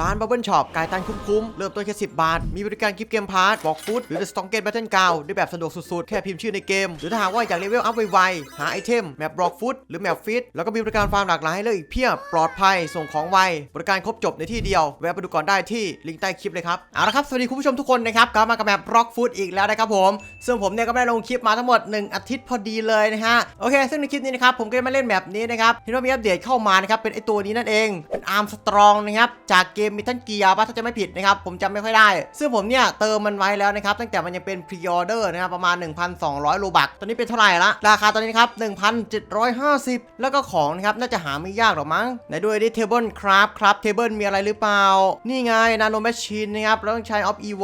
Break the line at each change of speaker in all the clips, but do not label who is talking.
ร้านบับเบิลช็อปกายตันคุ้มๆ เริ่มต้นแค่ 10 บาท มีบริการกิฟต์เกมพาร์ทบอกฟุตหรือ The Strongest Battle Ground ได้แบบสะดวกสุดๆ แค่พิมพ์ชื่อในเกม หรือถ้าหากว่าอยากเลเวลอัพไวๆ หาไอเทม แมปบล็อกฟุตหรือแมปฟิต แล้วก็มีบริการฟาร์มหลากหลายให้เลือกอีกเพียบ ปลอดภัย ส่งของไว บริการครบจบในที่เดียว แวะไปดูก่อนได้ที่ลิงก์ใต้คลิปเลยครับ เอาละครับ สวัสดีคุณผู้ชมทุกคนนะครับ กลับมากับแมปบล็อกฟุตอีกแล้วนะครับผม ซึ่งผมเนี่ยก็ไม่ได้ลงคลิปมาทั้งหมด 1 อาทิตย์พอดีเลยนะฮะ โอเค ซึ่งในคลิปนี้นะครับผมก็จะมาเล่นแบบนี้นะครับเห็นว่ามีอัปเดตเข้ามานะครับเป็นไอตัวนี้นั่นเองเป็นอาร์มสตรองนะครับจากเกมมิทันเกียร์ป่ะถ้าจะไม่ผิดนะครับผมจำไม่ค่อยได้ ซึ่งผมเนี่ยเติมมันไว้แล้วนะครับตั้งแต่มันยังเป็นพรีออเดอร์นะครับประมาณ 1,200โลบักตอนนี้เป็นเท่าไหร่ละราคาตอนนี้นะครับ1,750 แล้วก็ของนะครับน่าจะหาไม่ยากหรอกมั้งไหนดูดิเทเบิลครับครับเทเบิลมีอะไรหรือเปล่า นี่ไงนาโนแมชชีนนะครับแล้วต้องใช้ออฟอีโว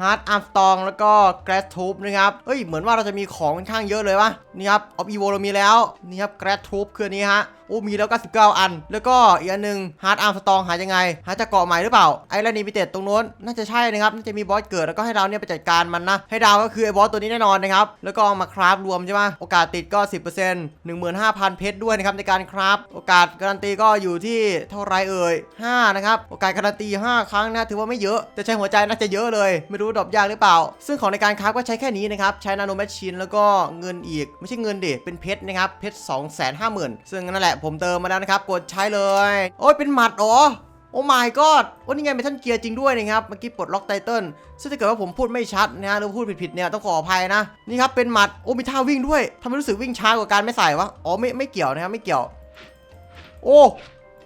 ฮาร์ดอาร์มสตองแล้วก็แกรสทูบนะครับเอ้ยเหมือนว่าเราจะมีของค่อนข้างเยอะเลยวะ นี่ครับออฟอีโวเรามีแล้วนี่ครับแกรสทูบคืออนนี้ฮะโอ้มีแล้ว 99 อัน แล้วก็อีกอันหนึ่งฮาร์ดอาร์มสตองหายังไง หาจากเกาะใหม่หรือเปล่า ไอแลนด์นิมิเต็ดตรงโน้น น่าจะใช่นะครับ น่าจะมีบอสเกิดแล้วก็ให้เราเนี่ยไปจัดการมันนะ ให้ดาวก็คือไอ้บอสตัวนี้แน่นอนนะครับ แล้วก็เอามาคราฟรวมใช่ไหมโอกาสติดก็ 10% 15,000 เพชรด้วยนะครับในการคราฟ โอกาสการันตีก็อยู่ที่เท่าไรเอ่ย 5 นะครับ โอกาสการันตี 5 ครั้งนะถือว่าไม่เยอะแต่ใช้หัวใจน่าจะเยอะเลย ไม่รู้ดรอปยากหรือเปล่า ซึ่งของในการคราฟก็ใช้แค่นี้นะครับ ใช้นาโนแมชชีนแล้วก็เงินอีกไม่ใช่เงินดิเป็นเพชรนะครับเพชร250,000ซึ่งนั่นแหละผมเติมมาแล้วนะครับกดใช้เลย โอ้ยเป็นหมัดเหรอโอ้ my god โอ้นี่ไงเป็นท่านเกียร์จริงด้วยนะครับ เมื่อกี้ปลดล็อกไตเติลซึ่งถ้าเกิดว่าผมพูดไม่ชัดนะฮะหรือพูดผิดๆเนี่ยต้องขออภัยนะ นี่ครับเป็นหมัด โอ้มีท่าวิ่งด้วยทำไมรู้สึกวิ่งช้ากว่าการไม่ใส่วะ อ๋อไม่ไม่เกี่ยวนะครับไม่เกี่ยว โอ้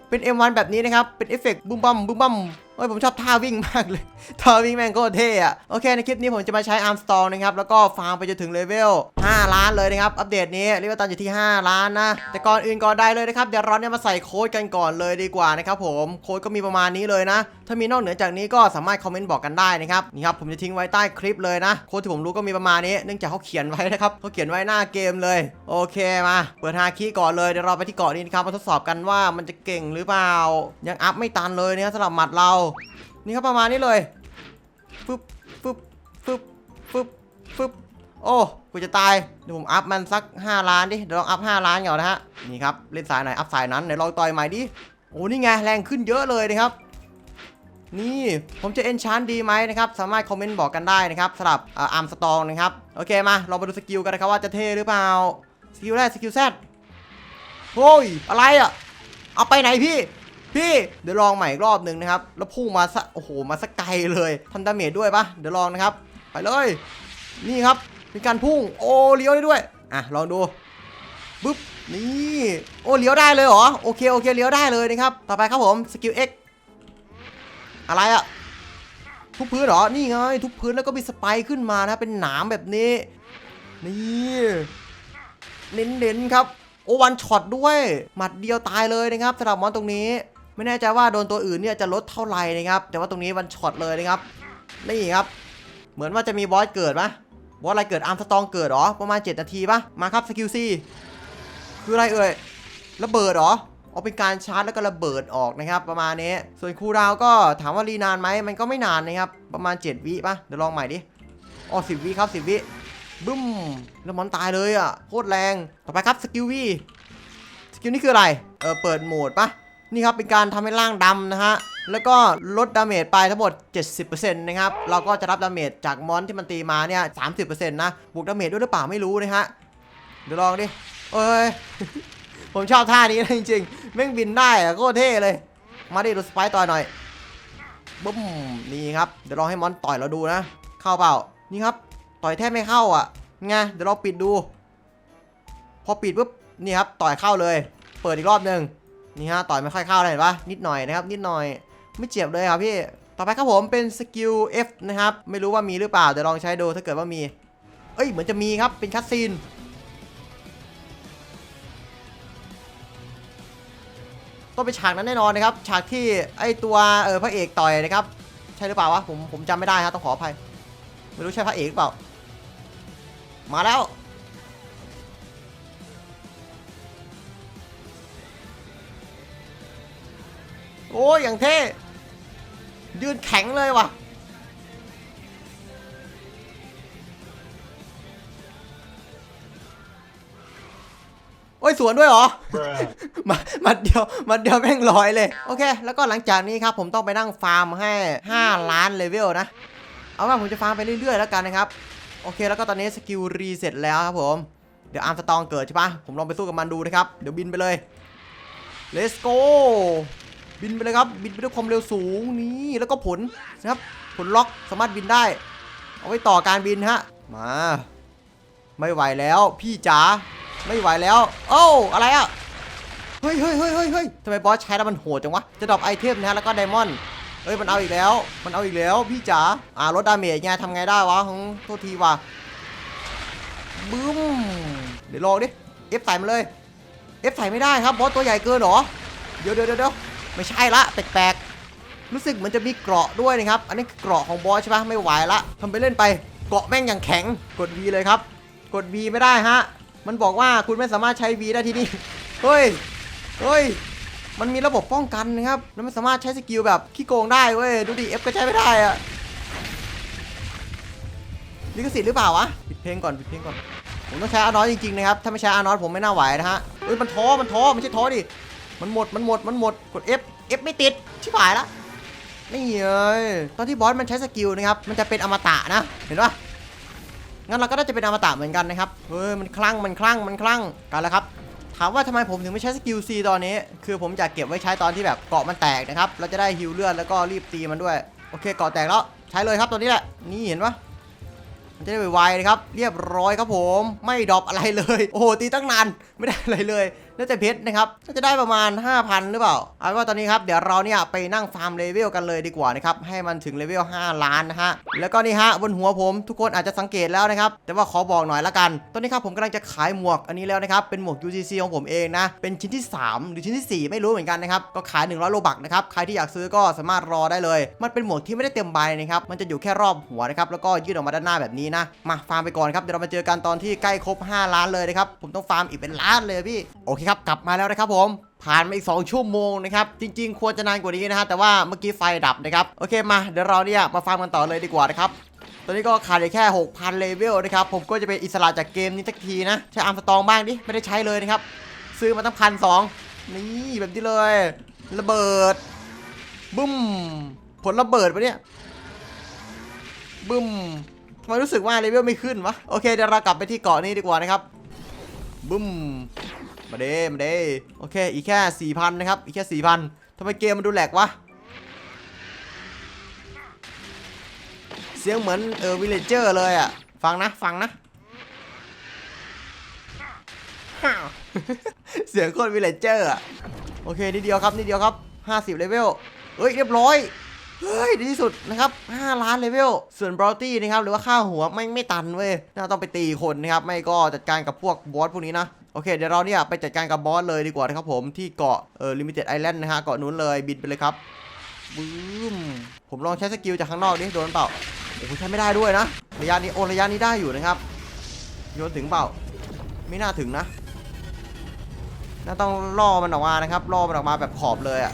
เป็น M1 แบบนี้นะครับ เป็นเอฟเฟกต์บุ้มบัมบุ้มบัม โอ้ยผมชอบท่าวิ่งมากเลย ท่าวิ่งแม่งโคตรเท่อะโอเคในคลิปนี้ผมจะมาใช้ Arm Store นะครับ แล้วก็ฟาร์มไปจนถึงเลเวล 5 ล้านเลยนะครับ อัปเดตนี้เรียกว่าตอนอยู่ที่ 5 ล้านนะ แต่ก่อนอื่นก่อนได้เลยนะครับ เดี๋ยวเราเนี่ยมาใส่โค้ดกันก่อนเลยดีกว่านะครับผม โค้ดก็มีประมาณนี้เลยนะ ถ้ามีนอกเหนือจากนี้ก็สามารถคอมเมนต์บอกกันได้นะครับ นี่ครับผมจะทิ้งไว้ใต้คลิปเลยนะ โค้ดที่ผมรู้ก็มีประมาณนี้ เนื่องจากเขาเขียนไว้นะครับเขาเขียนไว้หน้าเกมเลย โอเคมา เปิดฮาคีก่อนเลย เดี๋ยวเราไปที่เกาะนี้นะครับมาทดสอบกันว่ามันจะเก่งหรือเปล่า ยังอัพไม่ตันเลยเนี่ยสำหรับหมัดเรานี่ครับประมาณนี้เลยฟึบฟึบฟึบฟึบฟึบโอ้กูจะตายเดี๋ยวผมอัพมันสัก 5 ล้านดิเดี๋ยวลองอัพ5ล้านก่อนนะฮะนี่ครับเล่นสายไหนอัพสายนั้นเดี๋ยวลองต่อยใหม่ดิโอ้นี่ไงแรงขึ้นเยอะเลยนะครับ นี่ผมจะเอนชานดีไหมนะครับ สามารถคอมเมนต์บอกกันได้นะครับสำหรับอาร์มสตองนะครับโอเคมาเรามาดูสกิลกันนะครับว่าจะเท่หรือเปล่าสกิลแรกสกิลแซดโอ้ยอะไรอะเอาไปไหนพี่ พี่เดี๋ยวลองใหม่อีกรอบหนึ่งนะครับ แล้วพุ่งมาสะโอ้โหมาสักไกลเลยทำดาเมจด้วยปะเดี๋ยวลองนะครับ ไปเลย นี่ครับมีการพุ่งโอ้เลี้ยวได้ด้วยอะลองดูปึ๊บนี่โอ้เลี้ยวได้เลยเหรอโอเคโอเคเลี้ยวได้เลยนะครับต่อไปครับผมสกิล X อะไรอะทุบพื้นเหรอนี่ไงทุบพื้นแล้วก็มีสไปค์ขึ้นมานะเป็นหนามแบบนี้ นี่เน้นๆครับโอวันช็อตด้วย หมัดเดียวตายเลยนะครับสำหรับมอนตรงนี้ ไม่แน่ใจว่าโดนตัวอื่นเนี่ยจะลดเท่าไหร่นะครับ แต่ว่าตรงนี้วันช็อตเลยนะครับ นี่ครับ เหมือนว่าจะมีบอสเกิดปะบอสอะไรเกิดอาร์มสตองเกิดเหรอ ประมาณ 7 นาทีปะมาครับสกิลซีคืออะไรเอ่ย ระเบิดเหรอเอาเป็นการชาร์จแล้วก็ระเบิดออกนะครับ ประมาณนี้ ส่วนคูดาวก็ถามว่ารีนานไหมมันก็ไม่นานนะครับ ประมาณ 7 วิปะเดี๋ยวลองใหม่ดิอ๋อสิวิครับ 10 วิบึ้มแล้วมอนตายเลยอะโคตรแรง ต่อไปครับสกิลวีสกิลนี่คืออะไร เออเปิดโหมดปะ นี่ครับเป็นการทำให้ร่างดำนะฮะแล้วก็ลดดาเมจไปทั้งหมด 70%นะครับ เราก็จะรับดาเมจจากมอนที่มันตีมาเนี่ย30%นะ บวกดาเมจด้วยหรือเปล่าไม่รู้นะฮะ เดี๋ยวลองดิ เอ้ย ผมชอบท่านี้นะจริงๆแม่งบินได้อะโคตรเท่เลย มาดิดูสไปร์ต่อยหน่อยบึ้มนี่ครับ เดี๋ยวลองให้มอนต่อยเราดูนะ เข้าเปล่า นี่ครับ ต่อยแทบไม่เข้าอะไงเดี๋ยวเราปิดดู พอปิดปุ๊บ นี่ครับ ต่อยเข้าเลย เปิดอีกรอบหนึ่ง นี่ฮะต่อยไม่ค่อยเข้าเลยเห็นปะนิดหน่อยนะครับ นิดหน่อยไม่เจ็บเลยครับพี่ ต่อไปครับผมเป็นสกิล F นะครับ ไม่รู้ว่ามีหรือเปล่าเดี๋ยวลองใช้ดูถ้าเกิดว่ามี เอ้ยเหมือนจะมีครับเป็นคัตซีนต้องเป็นฉากนั้นแน่นอนนะครับ ฉากที่ไอตัวเออพระเอกต่อยนะครับ ใช่หรือเปล่าวะผมผมจำไม่ได้ครับต้องขออภัย ไม่รู้ใช่พระเอกหรือเปล่า มาแล้ว โอ้ยอย่างเท่ ยืนแข็งเลยว่ะ โอ้ยไม่สวนด้วยเหรอ
Bruh.
มามาเดียวมาเดียวแม่งร้อยเลย โอเค แล้วก็หลังจากนี้ครับ ผมต้องไปนั่งฟาร์มให้ 5 ล้านเลเวลนะ เอาว่าผมจะฟาร์มไปเรื่อยๆแล้วกันนะครับ โอเค แล้วก็ตอนนี้สกิลรีเซ็ตแล้วครับผม เดี๋ยวอาร์มสตองเกิดใช่ปะผมลองไปสู้กับมันดูนะครับ เดี๋ยวบินไปเลย let's go บินไปเลยครับ บินไปด้วยความเร็วสูงนี่แล้วก็ผลนะครับ ผลล็อกสามารถบินได้ เอาไว้ต่อการบินฮะ มา ไม่ไหวแล้ว พี่จ๋า ไม่ไหวแล้ว โอ้อะไรอะเฮ้ยเฮ้ยเฮ้ยเฮ้ยเฮ้ยทำไมบอสใช้แล้วมันโหดจังวะ จะดรอปไอเทมนะฮะแล้วก็ไดมอนด์เฮ้ยมันเอาอีกแล้ว มันเอาอีกแล้วพี่จ๋า อ่าลดดาเมจไงทำไงได้วะของโทษทีว่ะบึ้ม เดี๋ยวลองดิ เอฟใส่มาเลย เอฟใส่ไม่ได้ครับบอสตัวใหญ่เกินหรอ เดี๋ยวเดี๋ยวเดี๋ยว ไม่ใช่ละแปลกๆรู้สึกเหมือนจะมีเกราะด้วยนะครับ อันนี้เกราะของบอสใช่ปะไม่ไหวละทำไปเล่นไปเกาะแม่งอย่างแข็งกด V เลยครับ กด V ไม่ได้ฮะมันบอกว่าคุณไม่สามารถใช้ V ได้ที่นี่เฮ้ยเฮ้ยมันมีระบบป้องกันนะครับแล้วมันสามารถใช้สกิลแบบขี้โกงได้เว้ยดูดิ F ก็ใช้ไม่ได้อะลิขสิทธิ์หรือเปล่าวะปิดเพลงก่อนปิดเพลงก่อนผมต้องใช้อาร์นอตจริงๆนะครับ ถ้าไม่ใช้อาร์นอตผมไม่น่าไหวนะฮะเอ้ยมันท้อมันท้อไม่ใช่ท้อดิ มันหมด มันหมด มันหมด กด F F ไม่ติด ชิบหายละนี่เอ้ย ตอนที่บอสมันใช้สกิลนะครับ มันจะเป็นอมตะนะ เห็นปะงั้นเราก็น่าจะเป็นอมตะเหมือนกันนะครับ เฮ้ย มันคลั่ง มันคลั่ง มันคลั่ง กันแล้วครับ ถามว่าทำไมผมถึงไม่ใช้สกิล C ตอนนี้ คือผมอยากเก็บไว้ใช้ตอนที่แบบเกาะมันแตกนะครับ เราจะได้ฮิวเลือดแล้วก็รีบตีมันด้วย โอเค เกาะแตกแล้ว ใช้เลยครับตัวนี้แหละ นี่เห็นปะมันจะได้ไวๆนะครับ เรียบร้อยครับผม ไม่ดรอปอะไรเลย โอ้โห ตีตั้งนาน ไม่ได้อะไรเลย น่าจะเพชรนะครับน่าจะได้ประมาณ 5,000 หรือเปล่าเอาว่าตอนนี้ครับเดี๋ยวเราเนี่ยไปนั่งฟาร์มเลเวลกันเลยดีกว่านะครับให้มันถึงเลเวล5ล้านนะฮะแล้วก็นี่ฮะบนหัวผมทุกคนอาจจะสังเกตแล้วนะครับแต่ว่าขอบอกหน่อยละกัน ตอนนี้ครับผมกำลังจะขายหมวกอันนี้แล้วนะครับเป็นหมวก UCC ของผมเองนะเป็นชิ้นที่ 3 หรือชิ้นที่ 4 ไม่รู้เหมือนกันนะครับก็ขาย 100โลบักนะครับใครที่อยากซื้อก็สามารถรอได้เลย มันเป็นหมวกที่ไม่ได้เต็มใบนะครับมันจะอยู่แค่รอบหัวนะครับแล้วก็ยืดออกมาด้านหน้าแบบนี้นะมาฟาร์มไปก่อนครับเดี๋ยวเรามาเจอกันตอนที่ใกล้ครบ 5 ล้านเลยนะครับผมต้องฟาร์มอีกเป็นล้านเลยพี่โอเคครับกลับมาแล้วนะครับผมผ่านมาอีก 2 ชั่วโมงนะครับ จริง ๆ ควรจะนานกว่านี้นะฮะแต่ว่าเมื่อกี้ไฟดับนะครับ โอเคมาเดี๋ยวเราเนี่ยมาฟาร์มกันต่อเลยดีกว่านะครับ ตอนนี้ก็ขาดแค่ 6,000 เลเวลนะครับ ผมก็จะเป็นอิสระจากเกมนี้สักทีนะ ใช้อาร์มสตองบ้างดิ ไม่ได้ใช้เลยนะครับ ซื้อมาตั้งพันสองนี่แบบนี้เลย ระเบิดบึ้มผลระเบิดปะเนี่ยบึ้มทำไมรู้สึกว่าเลเวลไม่ขึ้นวะโอเคเดี๋ยวเรากลับไปที่เกาะนี้ดีกว่านะครับบึ้ม มาเด้มาเด้โอเค อีกแค่4,000นะครับ อีกแค่4,000ทำไมเกมมันดูแหลกวะ เสียงเหมือนเออวิลเลจเจอร์เลยอะ ฟังนะ ฟังนะ เสียงโคตรวิลเลจเจอร์อะ โอเค นิดเดียวครับ นิดเดียวครับ50เลเวลเฮ้ย เรียบร้อยเฮ้ยดีที่สุดนะครับ 5 ล้านเลเวล ส่วนบรอตี้นะครับ หรือว่าค่าหัวไม่ไม่ตันเว้ยน่าต้องไปตีคนนะครับ ไม่ก็จัดการกับพวกบอสพวกนี้นะ โอเคเดี๋ยวเราเนี่ยไปจัดการกับบอสเลยดีกว่านะครับผมที่เกาะเออลิมิเต็ดไอแลนด์นะฮะเกาะนู้นเลยบินไปเลยครับบึ้มผมลองใช้สกิลจากข้างนอกดิโดนเปล่าโอ้โหใช้ไม่ได้ด้วยนะระยะนี้โอระยะนี้ได้อยู่นะครับโยนถึงเปล่า ไม่น่าถึงนะน่าต้องล่อมันออกมานะครับล่อมันออกมาแบบขอบเลยอะ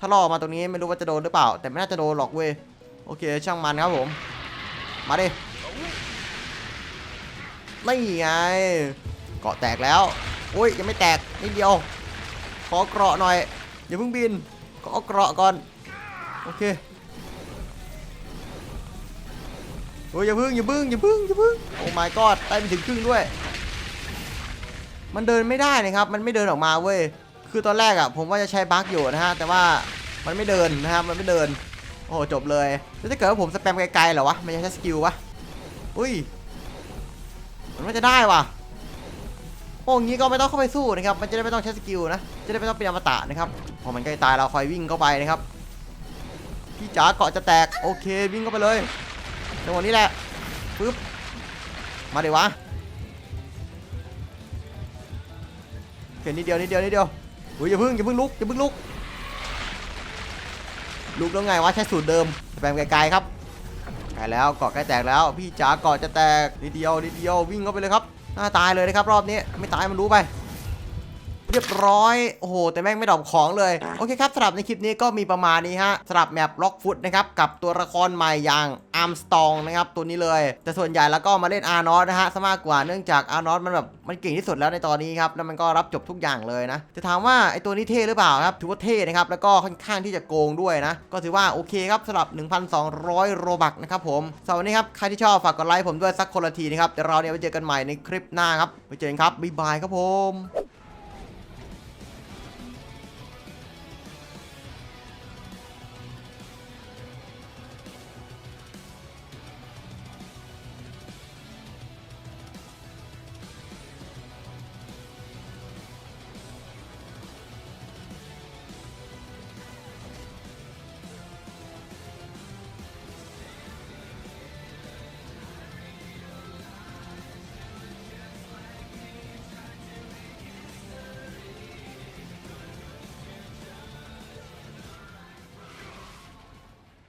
ถ้าล่อมาตรงนี้ไม่รู้ว่าจะโดนหรือเปล่า แต่ไม่น่าจะโดนหรอกเว้ยโอเคช่างมันครับผม มาดินี่ไง กาะแตกแล้วโอ้ยยังไม่แตกนิดเดียว ขอเกราะหน่อยอย่าเพิ่งบินขอเกราะก่อนโอเคโอ้ยอย่าพึ่งอย่าพึ่งอย่าพึ่งอย่าพึ่งโอ้ my god ได้ไปถึงครึ่งด้วย มันเดินไม่ได้นะครับ มันไม่เดินออกมาเว้ยคือตอนแรกอะ่ะผมว่าจะใช้บั๊กอยู่นะฮะแต่ว่ามันไม่เดินนะครับมันไม่เดินโอ้โหจบเลยแล้วถ้าเกิดว่าผมสแปมไกลๆเหรอวะมันจะใช้สกิลวะอุ้ยมันว่าจะได้ว่ะ โอ้ยงี้ก็ไม่ต้องเข้าไปสู้นะครับ มันจะได้ไม่ต้องใช้สกิลนะ จะได้ไม่ต้องเป็นอมตะนะครับ พอมันใกล้ตายเราคอยวิ่งเข้าไปนะครับ พี่จ๋าเกาะจะแตก โอเควิ่งเข้าไปเลยจังหวะนี้แหละ ปึ๊บ มาเดี๋ยววะโอเคนิดเดียวนิดเดียวนิดเดียวอุ้ยอย่าพิ่งอย่าพิ่งลุกอย่าพิ่งลุก ลุกแล้วไงวะใช้สูตรเดิมแปมไกลๆครับไกลแล้วเกาะใกล้แตกแล้ว พี่จ๋าเกาะจะแตกนิดเดียวนิดเดียววิ่งเข้าไปเลยครับ น่าตายเลยนะครับรอบนี้ไม่ตายมันรู้ไป รียบร้อย โอ้โห แต่แม่งไม่ดรอปของเลย โอเคครับสำหรับในคลิปนี้ก็มีประมาณนี้ฮะสำหรับแมปล็อกฟุตนะครับ กับตัวละครใหม่อย่างอาร์มสตองนะครับ ตัวนี้เลย แต่ส่วนใหญ่แล้วก็มาเล่นอาร์นอตนะฮะซะมากกว่าเนื่องจากอาร์นอตมันแบบมันเก่งที่สุดแล้วในตอนนี้ครับ แล้วมันก็รับจบทุกอย่างเลยนะ จะถามว่าไอตัวนี้เท่หรือเปล่าครับ ถือว่าเท่นะครับ แล้วก็ค่อนข้างที่จะโกงด้วยนะ ก็ถือว่าโอเคครับสำหรับ 1,200 โรบักนะครับผมสำหรับวันนี้ครับ ใครที่ชอบฝากกดไลค์ผมด้วยสักคนละทีนะครับ เดี๋ยวเราเนี่ยไปเจอกันใหม่ในคลิปหน้าครับ ไปเจอกันครับ บ๊ายบายครับผม